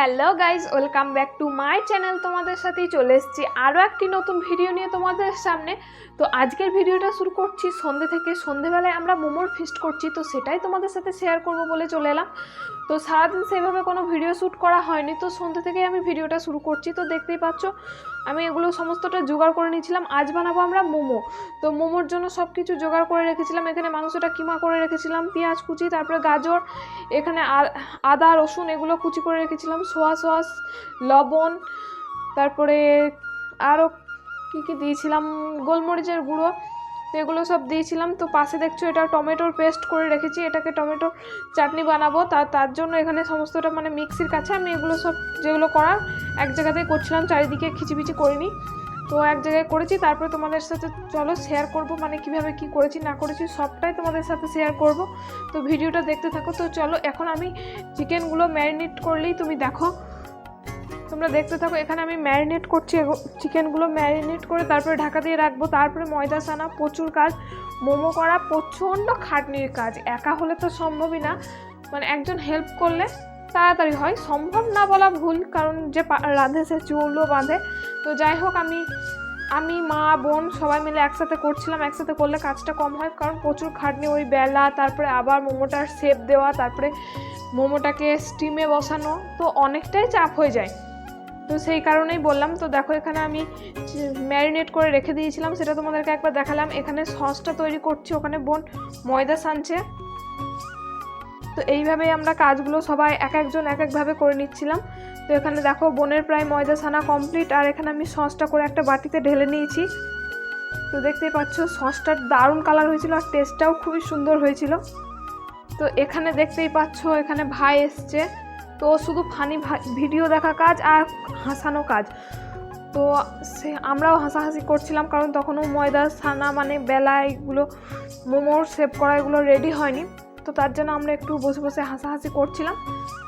Hello guys welcome back to my channel. তোমাদের সাথেই চলে এসেছি আরও একটি নতুন ভিডিও নিয়ে তোমাদের সামনে। তো আজকের ভিডিওটা শুরু করছি সন্ধে থেকে। সন্ধেবেলায় আমরা মোমোর ফিস্ট করছি, তো সেটাই তোমাদের সাথে শেয়ার করব বলে চলে এলাম। তো সারাদিন সেভাবে কোনো ভিডিও শ্যুট করা হয়নি, তো সন্ধে থেকেই আমি ভিডিওটা শুরু করছি। তো দেখতেই পাচ্ছ আমি এগুলো সমস্তটা জোগাড় করে নিয়েছিলাম। আজ বানাবো আমরা মোমো। তো মোমোর জন্য সব কিছু জোগাড় করে রেখেছিলাম। এখানে মাংসটা কিমা করে রেখেছিলাম, পেঁয়াজ কুচি, তারপরে গাজর, এখানে আদা, রসুন এগুলো কুচি করে রেখেছিলাম, সোয়া সস, লবণ, তারপরে আরও কী কী দিয়েছিলাম, গোলমরিচের গুঁড়ো। তো এগুলো সব দিয়েছিলাম। তো পাশে দেখছ এটা টমেটোর পেস্ট করে রেখেছি। এটাকে টমেটো চাটনি বানাবো। তা, তার জন্য এখানে সমস্তটা মানে মিক্সির কাছে আমি এগুলো সব যেগুলো করার এক জায়গাতেই করছিলাম। চারিদিকে খিচিবিচি করিনি। তো এক জায়গায় করেছি। তারপরে তোমাদের সাথে চলো শেয়ার করব মানে কীভাবে কি করেছি, না করেছি, সবটাই তোমাদের সাথে শেয়ার করব। তো ভিডিওটা দেখতে থাকো। তো চলো এখন আমি চিকেনগুলো ম্যারিনেট করলেই তুমি দেখো। তোমরা দেখতে থাকো, এখানে আমি ম্যারিনেট করছি চিকেনগুলো ম্যারিনেট করে তারপরে ঢাকা দিয়ে রাখব। তারপরে ময়দা সানা প্রচুর কাজ। মোমো করা প্রচণ্ড খাটনির কাজ। একা হলে তো সম্ভবই না। মানে একজন হেল্প করলে তাড়াতাড়ি হয়। সম্ভব না বলা ভুল, কারণ যে রাঁধে সে চুলও বাঁধে। তো যাই হোক, আমি আমি, মা, বোন সবাই মিলে একসাথে করছিলাম। একসাথে করলে কাজটা কম হয়, কারণ প্রচুর খাটনি। ওই বেলা, তারপরে আবার মোমোটার শেপ দেওয়া, তারপরে মোমোটাকে স্টিমে বসানো। তো অনেকটাই চাপ হয়ে যায়। তো সেই কারণেই বললাম, তো দেখো এখানে আমি ম্যারিনেট করে রেখে দিয়েছিলাম, সেটা তোমাদেরকে একবার দেখালাম। এখানে সসটা তৈরি করছি ওখানে বোন, ময়দা সানছে। তো এইভাবেই আমরা কাজগুলো সবাই এক একজন এক একভাবে করে নিচ্ছিলাম। তো এখানে দেখো বোনের প্রায় ময়দা ছানা কমপ্লিট, আর এখানে আমি সসটা করে একটা বাটিতে ঢেলে নিয়েছি। তো দেখতেই পাচ্ছ, সসটার দারুণ কালার হয়েছিল, আর টেস্টটাও খুবই সুন্দর হয়েছিল। তো এখানে দেখতেই পাচ্ছ, এখানে ভাই এসছে। তো শুধু ফানি ভিডিও দেখা কাজ আর হাসানো কাজ। তো সে, আমরাও হাসাহাসি করছিলাম কারণ তখনও ময়দা ছানা মানে বেলা এগুলো মোমোর সেভ করা এগুলো রেডি হয়নি। তো তার জন্য আমরা একটু বসে বসে হাসাহাসি করছিলাম।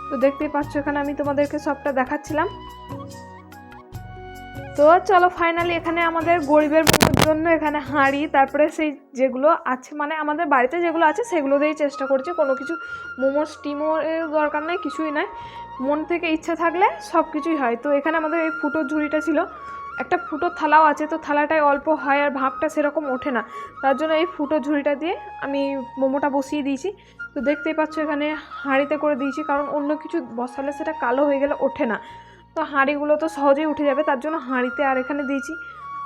তো দেখতেই পাচ্ছ এখানে আমি তোমাদেরকে সবটা দেখাচ্ছিলাম। তো চলো ফাইনালি এখানে আমাদের গরিবের মোমোর জন্য এখানে হাঁড়ি, তারপরে সেই যেগুলো আছে মানে আমাদের বাড়িতে যেগুলো আছে সেগুলো দিয়েই চেষ্টা করছি। কোনো কিছু মোমো স্টিমও দরকার নেই, কিছুই নাই। মন থেকে ইচ্ছা থাকলে সব কিছুই হয়। তো এখানে আমাদের এই ফুটোর ঝুড়িটা ছিল। একটা ফুটো থালাও আছে, তো থালাটায় অল্প হয় আর ভাবটা সেরকম ওঠে না। তার জন্য এই ফুটো ঝুড়িটা দিয়ে আমি মোমোটা বসিয়ে দিয়েছি। তো দেখতেই পাচ্ছ এখানে হাঁড়িতে করে দিয়েছি, কারণ অন্য কিছু বসালে সেটা কালো হয়ে গেলে ওঠে না। তো হাঁড়িগুলো তো সহজেই উঠে যাবে, তার জন্য হাঁড়িতে আর এখানে দিয়েছি।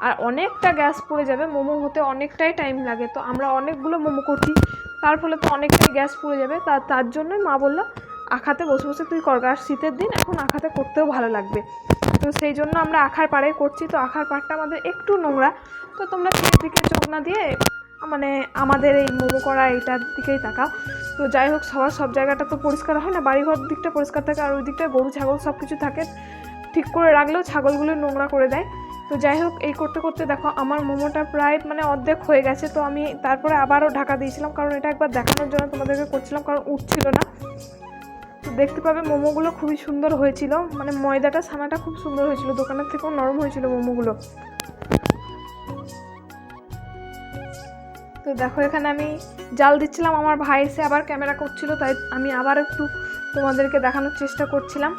আর অনেকটা গ্যাস পড়ে যাবে, মোমো হতে অনেকটাই টাইম লাগে। তো আমরা অনেকগুলো মোমো করছি, তার ফলে তো অনেকটাই গ্যাস পড়ে যাবে। তা, তার জন্যই মা বলল, আখাতে বসে বসে তুই কর, আর শীতের দিন এখন আখাতে করতেও ভালো লাগবে। তো সেই জন্য আমরা আখার পাড়ে করছি, তো আখার পাড়টা আমাদের একটু নোংরা। তো তোমরা দিকে চোখ না দিয়ে মানে আমাদের এই মোমো করা এইটার দিকেই তাকাও। তো যাই হোক, সবার সব জায়গাটা তো পরিষ্কার হয় না, বাড়িঘর দিকটা পরিষ্কার থাকে আর ওই দিকটা গরু, ছাগল সব কিছু থাকে। ঠিক করে রাখলেও ছাগলগুলো নোংরা করে দেয়। তো যাই হোক, এই করতে করতে দেখো আমার মোমোটা প্রায় মানে অর্ধেক হয়ে গেছে, তো আমি তারপরে আবারও ঢাকা দিয়েছিলাম। কারণ এটা একবার দেখানোর জন্য তোমাদেরকে করছিলাম, কারণ উঠছিল না। তো দেখতে পাবে মোমোগুলো খুবই সুন্দর হয়েছিল। মানে ময়দাটা, ছানাটা খুব সুন্দর হয়েছিল। দোকানের থেকেও নরম হয়েছিল মোমোগুলো। তো দেখো, এখানে আমি জাল দিচ্ছিলাম, আমার ভাই এসে আবার ক্যামেরা করছিল, তাই আমি আবার একটু তোমাদেরকে দেখানোর চেষ্টা করছিলাম।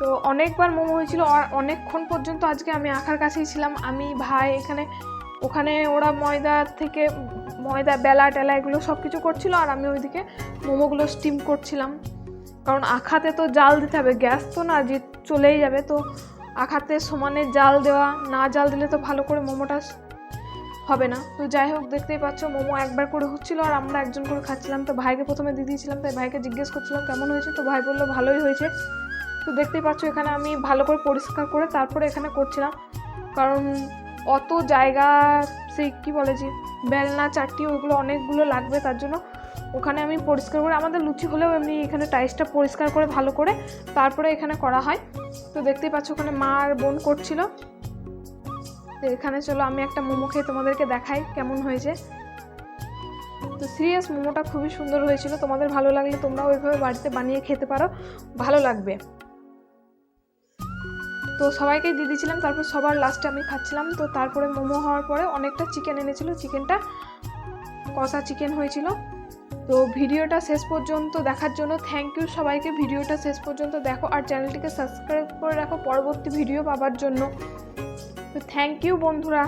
তো অনেকবার মোমো হয়েছিল, আর অনেকক্ষণ পর্যন্ত আজকে আমি আঁকার কাছেই ছিলাম। আমি, ভাই, এখানে, ওখানে ওরা ময়দা থেকে ময়দা, বেলা, টেলা এগুলো সব কিছু করছিল, আর আমি ওইদিকে মোমোগুলো স্টিম করছিলাম। কারণ আখাতে তো জাল দিতে হবে, গ্যাস তো না, যে চলেই যাবে, তো আখাতে সমানে জাল দেওয়া, না জাল দিলে তো ভালো করে মোমোটা হবে না। তো যাই হোক, দেখতেই পাচ্ছ মোমো একবার করে হচ্ছিল আর আমরা একজন করে খাচ্ছিলাম। তো ভাইকে প্রথমে দিয়ে দিয়েছিলাম, তাই ভাইকে জিজ্ঞেস করছিলাম, কেমন হয়েছে? তো ভাই বলল, ভালোই হয়েছে। তো দেখতেই পাচ্ছ এখানে আমি ভালো করে পরিষ্কার করে তারপরে এখানে করছিলাম। কারণ অত জায়গা, সেই কী বলে যে, বেলনা চারটি ওইগুলো অনেকগুলো লাগবে তার জন্য। ওখানে আমি পরিষ্কার করে, আমাদের লুচি হলেও এমনি এখানে টাইসটা পরিষ্কার করে, ভালো করে তারপরে এখানে করা হয়। তো দেখতেই পাচ্ছ ওখানে মা আর বোন করছিল। তো এখানে চলো, আমি একটা মোমো খেয়ে তোমাদেরকে দেখাই কেমন হয়েছে। তো সিরিয়াস মোমোটা খুবই সুন্দর হয়েছিল, তোমাদের ভালো লাগলে তোমরা ওইভাবে বাড়িতে বানিয়ে খেতে পারো, ভালো লাগবে। তো সবাইকে দিয়ে দিয়েছিলাম, তারপর সবার লাস্টে আমি খাচ্ছিলাম, তো তারপরে মোমো হওয়ার পরে অনেকটা চিকেন এনেছিল চিকেনটা কষা চিকেন হয়েছিল। তো ভিডিওটা শেষ পর্যন্ত দেখার জন্য থ্যাংক ইউ সবাইকে, ভিডিওটা শেষ পর্যন্ত দেখো আর চ্যানেলটিকে সাবস্ক্রাইব করে রাখো, পরবর্তী ভিডিও পাবার জন্য। তো থ্যাংক ইউ বন্ধুরা।